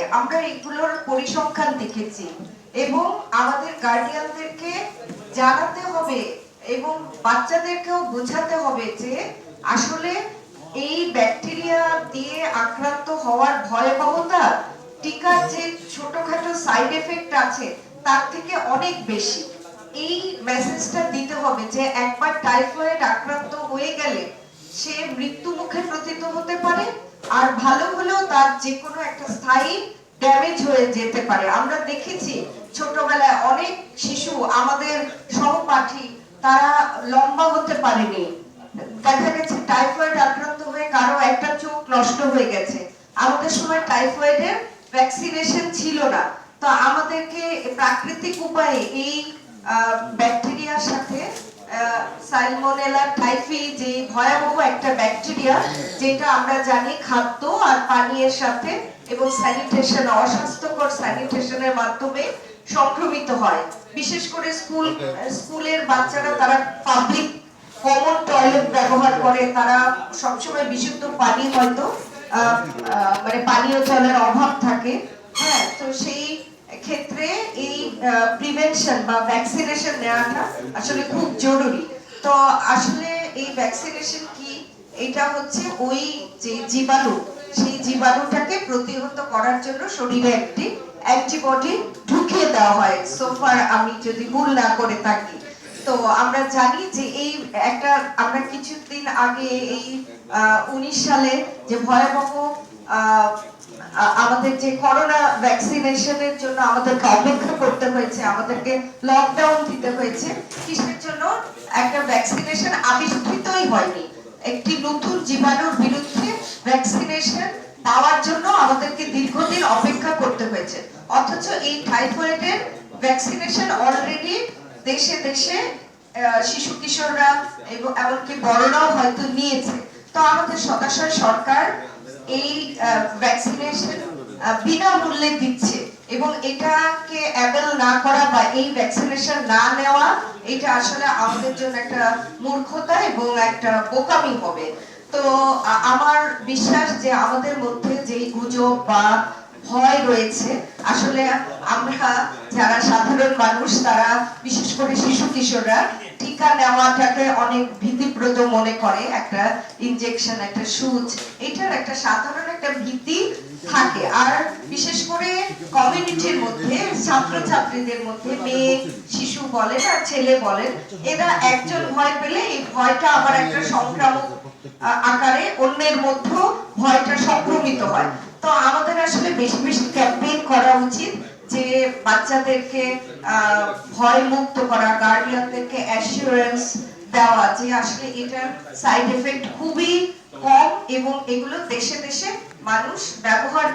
পারে আমরা এগুলোর পরিসংখ্যান দেখেছি এবং আমাদের গার্ডিয়ানদেরকে জানাতে হবে এবং বাচ্চাদেরকেও বোঝাতে হবে যে আসলে এই ব্যাকটেরিয়া দিয়ে আক্রান্ত হওয়ার ভয়াবহতা টিকার যে ছোটখাটো সাইড এফেক্ট আছে, তার থেকে অনেক বেশি। এই মেসেজটা দিতে হবে যে একবার টাইফয়েড আক্রান্ত হয়ে গেলে সে মৃত্যু মুখে পতিত হতে পারে আর ভালো হলেও তার যে কোনো একটা স্থায়ী ড্যামেজ হয়ে যেতে পারে। আমরা দেখেছি ছোটবেলায় অনেক শিশু, আমাদের সহপাঠী, তারা লম্বা হতে পারেনি। দেখা গেছে টাইফয়েড আক্রান্ত হয়ে কারও একটা চোখ নষ্ট হয়ে গেছে। আমাদের সময় টাইফয়েডের ভ্যাকসিনেশন ছিল না। তো আমাদেরকে প্রাকৃতিক উপায়ে এই ব্যাকটেরিয়ার সাথে সালমোনেলা টাইফি যে ভয়াবহ একটা ব্যাকটেরিয়া, যেটা আমরা জানি খাদ্য আর পানীয়ের সাথে এবং স্যানিটেশন, অস্বাস্থ্যকর স্যানিটেশনের মাধ্যমে সংক্রমিত হয়। বিশেষ করে স্কুল, স্কুলের বাচ্চারা তারা পাবলিক কমন টয়লেট ব্যবহার করে, তারা সবসময় বিশুদ্ধ পানি হয়তো মানে পানীয় জলের অভাব থাকে। হ্যাঁ তো সেই ক্ষেত্রে এই প্রিভেনশন বা ভ্যাকসিনেশন নেওয়াটা আসলে খুব জরুরি। তো আসলে এই ভ্যাকসিনেশন কি? এটা হচ্ছে ওই যে জীবাণু, সেই জীবাণুটাকে প্রতিহত করার জন্য শরীরে একটি অ্যান্টিবডি ঢুকিয়ে দেওয়া হয়। সোফার আমি যদি ভুল না করে থাকি। তো আমরা জানি যে এই একটা, আমরা কিছুদিন আগে এই উনিশ সালে যে ভয়াবহ আমাদের যে করোনা ভ্যাকসিনেশনের জন্য আমাদেরকে অপেক্ষা করতে হয়েছে, আমাদেরকে লকডাউন দিতে হয়েছে, কিসের জন্য? একটা ভ্যাকসিনেশন আবিষ্কৃতই হয়নি। একটি নতুন জীবাণুর বিরুদ্ধে ভ্যাকসিনেশন পাওয়ার জন্য আমাদেরকে দীর্ঘদিন অপেক্ষা করতে হয়েছে। অথচ এই টাইফয়েডের ভ্যাকসিনেশন অলরেডি দেশে দেশে শিশু কিশোররা এবং এমনকি বড়রাও হয়তো নিয়েছে। তো আমাদের সদাশয় সরকার এই ভ্যাকসিনেশন বিনামূল্যে দিচ্ছে। এবং এটাকে অ্যাবেল না করা বা এই ভ্যাকসিনেশন না নেওয়া, এটা আসলে আমাদের জন্য একটা মূর্খতা এবং একটা বোকামি হবে। তো আমার বিশ্বাস যে আমাদের মধ্যে যেই গুজব বা ভয় রয়েছে, আসলে আমরা যারা সাধারণ মানুষ, তারা বিশেষ করে শিশু কিশোররা, টিকা নেওয়াটাকে অনেক ভীতিপ্রদ মনে করে। একটা ইনজেকশন একটা সুচ, এটার একটা সাধারণ একটা ভীতি থাকে। কমিউনিটির মধ্যে, ছাত্রছাত্রীদের মধ্যে, মেয়ে, শিশু বলেন আর ছেলে বলেন এরা একজন ভয় পেলে এই ভয়টা আবার একটা সংক্রামক আকারে অন্যের মধ্যেও ভয়টা সংক্রমিত হয়। তো আমাদের আসলে বেশি বেশি ক্যাম্পেইন করা উচিত যে বাচ্চাদেরকে ভয় মুক্ত করা গার্ডিয়ানদেরকে অ্যাসিওরেন্স দেওয়া, যে আসলে এটার সাইড এফেক্ট খুবই কম এবং এগুলো দেশে দেশে মানুষ ব্যবহার